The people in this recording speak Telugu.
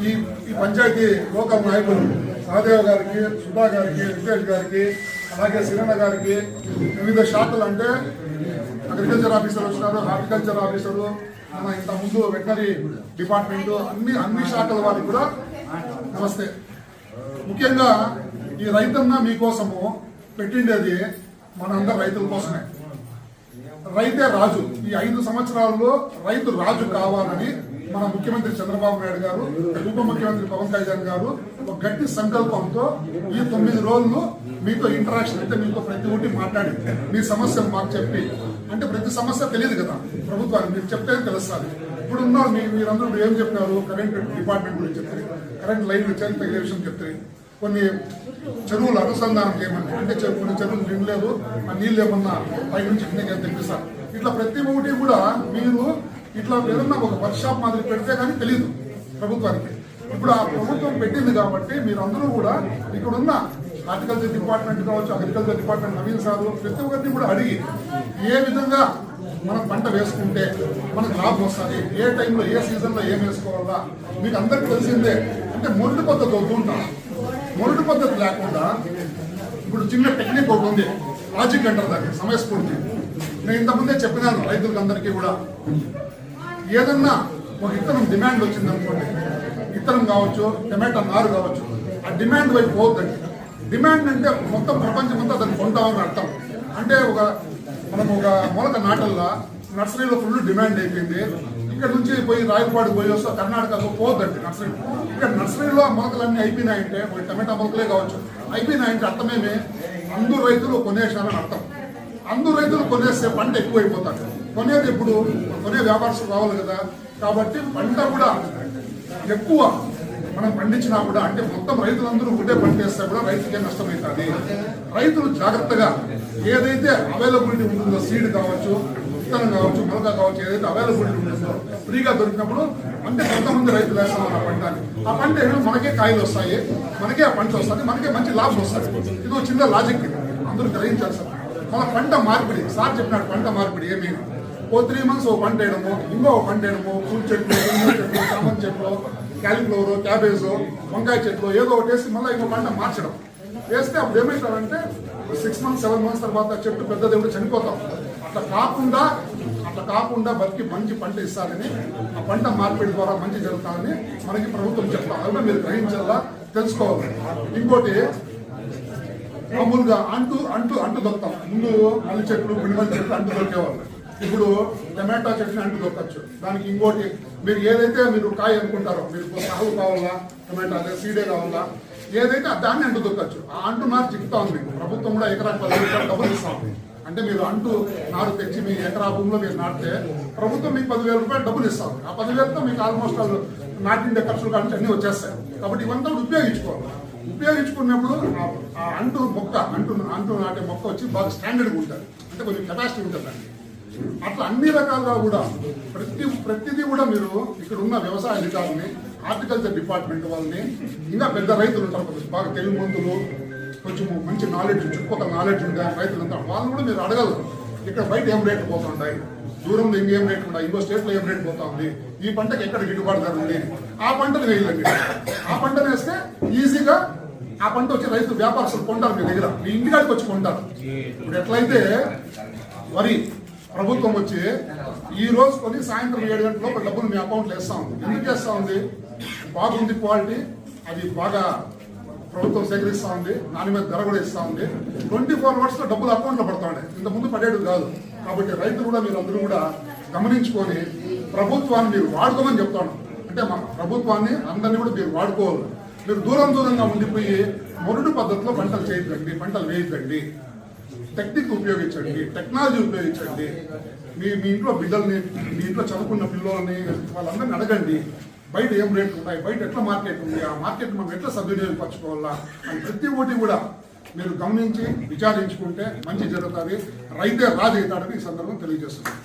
ఈ ఈ పంచాయతీ లోకల్ నాయకులు సహదేవ్ గారికి సుధా గారికి వెంకటేష్ గారికి అలాగే సిరణ గారికి వివిధ శాఖలు అంటే అగ్రికల్చర్ ఆఫీసర్ వచ్చినారు హార్టికల్చర్ ఆఫీసరు మన ఇంత ముందు వెటనరీ డిపార్ట్మెంట్ అన్ని అన్ని శాఖల వారికి కూడా నమస్తే. ముఖ్యంగా ఈ రైతన్న మీకోసము పెట్టిండేది మనందరం రైతుల కోసమే. రైతే రాజు. ఈ ఐదు సంవత్సరాల్లో రైతు రాజు కావాలని మన ముఖ్యమంత్రి చంద్రబాబు నాయుడు గారు ఉప ముఖ్యమంత్రి పవన్ కళ్యాణ్ గారు ఒక గట్టి సంకల్పంతో ఈ తొమ్మిది రోజులు మీతో ఇంటరాక్షన్ అంటే మీతో ప్రతి ఒక్కటి మాట్లాడి మీ సమస్యలు మాకు చెప్పి అంటే ప్రతి సమస్య తెలియదు కదా ప్రభుత్వానికి. మీరు చెప్తే తెలుస్తుంది. ఇప్పుడు ఉన్నారు మీ మీరందరూ ఏం చెప్పినారు కరెంట్ డిపార్ట్మెంట్ గురించి చెప్తారు కరెంట్ లైన్ వచ్చేది తగిన విషయం చెప్తారు కొన్ని చెరువులు అనుసంధానం చేయమని. అంటే చెరువు కొన్ని చెరువులు నిండలేదు ఆ నీళ్ళు ఏమన్నా పై నుంచి కిందకి తెప్పిస్తారు ఇట్లా ప్రతి ఒక్కటి కూడా మీరు ఇట్లా ఏదన్నా ఒక వర్క్షాప్ మాదిరి పెడితే కానీ తెలియదు ప్రభుత్వానికి. ఇప్పుడు ఆ ప్రభుత్వం పెట్టింది కాబట్టి మీరందరూ కూడా ఇక్కడ ఉన్న హార్టికల్చర్ డిపార్ట్మెంట్ కావచ్చు అగ్రికల్చర్ డిపార్ట్మెంట్ నవీన్ సార్ ప్రతి ఒక్కరిని కూడా అడిగి ఏ విధంగా మనం పంట వేసుకుంటే మనకు లాభం వస్తుంది. ఏ టైంలో ఏ సీజన్లో ఏం వేసుకోవాలా? మీకు అందరికి తెలిసిందే. అంటే మొరుడు పద్ధతి వద్దుంటాం మొరుడు పద్ధతి లేకుండా ఇప్పుడు చిన్న టెక్నిక్ ఒకటి ఉంది. లాజిక్ అంటారు దానికి సమయస్ఫూర్తి నేను ఇంతకుముందే చెప్పినాను రైతులకు అందరికీ కూడా. ఏదన్నా ఒక ఇత్తనం డిమాండ్ వచ్చింది అనుకోండి. ఇత్తనం కావచ్చు టమాటా నారు కావచ్చు ఆ డిమాండ్ వైపు పోవద్దండి. డిమాండ్ అంటే మొత్తం ప్రపంచం అంతా దాన్ని కొంటామని అర్థం. అంటే ఒక మనం ఒక మొలక నాటల్లా నర్సరీలో ఫుల్ డిమాండ్ అయిపోయింది. ఇక్కడ నుంచి పోయి రాయలపాడు పోయి వస్తే కర్ణాటకలో పోవద్దండి నర్సరీ. ఇక్కడ నర్సరీలో ఆ మొలకలన్నీ అయిపోయినాయంటే ఒక టమాటా మొలకలే కావచ్చు. అయిపోయినాయంటే అర్థమేమే? అందరు రైతులు కొనేశారని అర్థం. అందరు రైతులు కొనేస్తే పంట ఎక్కువైపోతారు కొనేది ఎప్పుడు? కొనే వ్యాపారస్తులు కావాలి కదా. కాబట్టి పంట కూడా ఎక్కువ. మనం పండించినా కూడా అంటే మొత్తం రైతులందరూ ఒకటే పంట వేస్తే కూడా రైతుకే నష్టమవుతుంది. రైతులు జాగ్రత్తగా ఏదైతే అవైలబిలిటీ ఉంటుందో సీడ్ కావచ్చు విత్తనం కావచ్చు మొలక కావచ్చు ఏదైతే అవైలబిలిటీ ఉంటుందో ఫ్రీగా దొరికినప్పుడు అంటే కొంతమంది రైతులు వేస్తాం ఆ పంటని ఆ పంట మనకే కాయలు వస్తాయి మనకే ఆ పంట వస్తుంది మనకే మంచి లాభం వస్తుంది ఇది ఒక చిన్న లాజిక్ అందరూ గ్రహించాలి సార్ మన పంట మార్పిడి సార్ చెప్పినాడు పంట మార్పిడి ఏమీ? ఓ త్రీ మంత్స్ ఓ పంట వేయడము ఇంకో ఓ పంట వేయడము పూల చెట్లు చెట్లు సామాన్ చెట్లు క్యాలిఫ్లవర్ క్యాబేజ్ వంకాయ చెట్లు ఏదో ఒకటి వేసి మళ్ళీ ఇంకో పంట మార్చడం. వేస్తే అప్పుడు ఏమవుతారంటే సిక్స్ మంత్స్ సెవెన్ మంత్స్ తర్వాత చెట్టు పెద్దది కూడా చనిపోతాం. అట్లా కాకుండా అట్లా కాకుండా బతికి మంచి పంట ఇస్తారని ఆ పంట మార్పిడి ద్వారా మంచి జరుగుతారని మనకి ప్రభుత్వం చెప్తాం. అదే మీరు గ్రహించాలా? తెలుసుకోవాలి. ఇంకోటి మామూలుగా అంటూ అంటూ అంటు దొరుకుతాం. ముందు మల్లి చెట్లు పిడిమల్లి చెట్లు అంటు దొరికేవాళ్ళు. ఇప్పుడు టమాటా చెట్టుని అంటు దొరకచ్చు దానికి ఇంకోటి మీరు ఏదైతే మీరు కాయ అనుకుంటారో మీరు సాగు కావాలా టమాటా అదే సీడే కావాలా ఏదైతే దాన్ని అంటు దొరకచ్చు ఆ అంటు నారు చిక్కుతా ఉంది. మీకు ప్రభుత్వం కూడా ఎకరాకు పది రూపాయలు డబ్బులు ఇస్తా. ఉంది అంటే మీరు అంటు నారు తెచ్చి మీ ఎకరా భూమిలో మీరు నాటితే ప్రభుత్వం మీకు పదివేల రూపాయలు డబ్బులు ఇస్తా. ఆ పదివేలతో మీకు ఆల్మోస్ట్ వాళ్ళు నాటిండే ఖర్చులు కానీ అన్నీ వచ్చేస్తాయి. కాబట్టి ఇవంతా ఉపయోగించుకోవాలి. ఉపయోగించుకున్నప్పుడు ఆ- అంటు మొక్క అంటు అంటు నాటే మొక్క వచ్చి బాగా స్టాండర్డ్గా ఉంటుంది. అంటే కొంచెం కెపాసిటీ ఉంటుంది దానికి. అట్లా అన్ని రకాలుగా కూడా ప్రతి ప్రతిదీ కూడా మీరు ఇక్కడ ఉన్న వ్యవసాయ అధికారులని హార్టికల్చర్ డిపార్ట్మెంట్ వాళ్ళని ఇంకా పెద్ద రైతులు ఉంటారు కొంచెం బాగా తెలుగు మందులు కొంచెం మంచి నాలెడ్జ్ చుట్టుపక్కల నాలెడ్జ్ ఉంటే రైతులు ఉంటారు వాళ్ళు కూడా మీరు అడగలరు ఇక్కడ బయట ఏం రేట్లు పోతుంటాయి దూరంలో ఇంకేం రేట్లు ఉన్నాయి ఇంకో స్టేట్లో ఏం రేట్ పోతా ఉంది? ఈ పంటకి ఎక్కడ గిట్టుబాటు ధర ఉంది? ఆ పంటను వేయాలండి. ఆ పంటను వేస్తే ఈజీగా ఆ పంట వచ్చి రైతు వ్యాపారస్తులు కొంటారు మీ దగ్గర. మీ ఇంటికాడికి వచ్చి కొంటారు. ఇప్పుడు ఎట్లయితే వరి ప్రభుత్వం వచ్చి ఈ రోజు కొని సాయంత్రం ఏడు గంటల లోపల డబ్బులు మీ అకౌంట్లో వేస్తా ఉంది. ఎందుకు వేస్తా ఉంది? బాగుంది క్వాలిటీ అది బాగా ప్రభుత్వం సేకరిస్తా ఉంది. దాని మీద ధర కూడా ఇస్తా ఉంది. ట్వంటీ ఫోర్ అవర్స్లో డబ్బులు అకౌంట్లో పడతా ఉండే ఇంత ముందు పడేడు కాదు. కాబట్టి రైతులు కూడా మీరు అందరూ కూడా గమనించుకొని ప్రభుత్వాన్ని మీరు వాడుకోమని చెప్తాను అంటే మన ప్రభుత్వాన్ని అందరినీ కూడా మీరు వాడుకోవాలి. మీరు దూరం దూరంగా ఉండిపోయి మొరుడు పద్ధతిలో పంటలు చేయొద్దండి పంటలు వేయద్దండి. టెక్నిక్ ఉపయోగించండి టెక్నాలజీ ఉపయోగించండి. మీ మీ ఇంట్లో బిడ్డల్ని మీ ఇంట్లో చదువుకున్న పిల్లల్ని వాళ్ళందరినీ అడగండి. బయట ఏం రేట్లు ఉన్నాయి? బయట ఎట్లా మార్కెట్ ఉంది? ఆ మార్కెట్ మనం ఎట్లా సద్వినియోగపరచుకోవాలా అని ప్రతి ఒక్కటి కూడా మీరు గమనించి విచారించుకుంటే మంచి జరుగుతుంది. రైతే రాజు అవుతాడని ఈ సందర్భం తెలియజేస్తున్నాను.